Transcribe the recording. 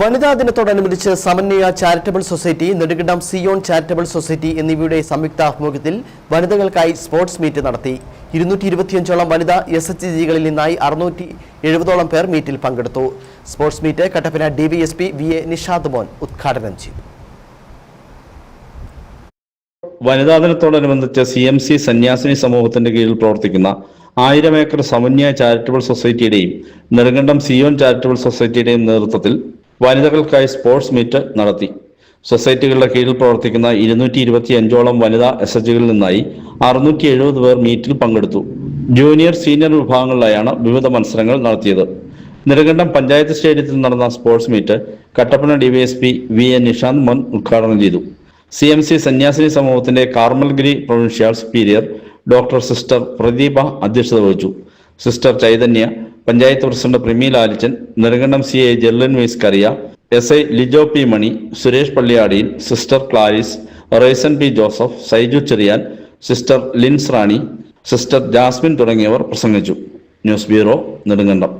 വനിതാ ദിനത്തോടനുബന്ധിച്ച് Samanwaya charitable society Nedukidam Zion charitable society എന്നിവയുടെ സംയുക്ത ആഭിമുഖ്യത്തിൽ വനിതകൾക്കായി സ്പോർട്സ് മീറ്റ് നടത്തി. ഇരുന്നൂറ്റി ഇരുപത്തിയഞ്ചോളം വനിതാ എസ് എച്ച് ജികളിൽ നിന്നായി അറുന്നൂറ്റി എഴുപതോളം പേർ മീറ്റിൽ പങ്കെടുത്തു. Sports meet Kattappana D Y S P V A Nishad Mon ഉദ്ഘാടനം ചെയ്തു. വനിതാ ദിനത്തോടനുബന്ധിച്ച് സി എം സി സന്യാസിനി സമൂഹത്തിന്റെ കീഴിൽ പ്രവർത്തിക്കുന്ന ആയിരം ഏക്കർ സമന്വയ ചാരിറ്റബിൾ സൊസൈറ്റിയുടെയും നെടുങ്കണ്ടം സിയോൺ ചാരിറ്റബിൾ സൊസൈറ്റിയുടെയും നേതൃത്വത്തിൽ വനിതകൾക്കായി സ്പോർട്സ് മീറ്റ് നടത്തി. സൊസൈറ്റികളുടെ കീഴിൽ പ്രവർത്തിക്കുന്ന ഇരുന്നൂറ്റി ഇരുപത്തി അഞ്ചോളം വനിതാ എസ് എച്ചുകളിൽ നിന്നായി അറുന്നൂറ്റി എഴുപത് പേർ മീറ്റിൽ പങ്കെടുത്തു. ജൂനിയർ സീനിയർ വിഭാഗങ്ങളിലായാണ് വിവിധ മത്സരങ്ങൾ നടത്തിയത്. നിരകണ്ഠം പഞ്ചായത്ത് സ്റ്റേഡിയത്തിൽ നടന്ന sports meet Kattappana DYSP V N Nishanth Mon ഉദ്ഘാടനം ചെയ്തു. സി എം സി സന്യാസിനി സമൂഹത്തിന്റെ Carmelgiri provincial superior doctor sister Pradeepa അധ്യക്ഷത വഹിച്ചു. Sister Chaitanya panchayat president Primi Lalichan Nedumkandam C A Jerlin vice Kariya S I Lijo P Mani Suresh Palliyadiyil sister Claris Rasan P Joseph Saiju Cherian sister Lins Rani sister Jasmine തുടങ്ങിയവർ പ്രസംഗിച്ചു. News bureau Nedumkandam.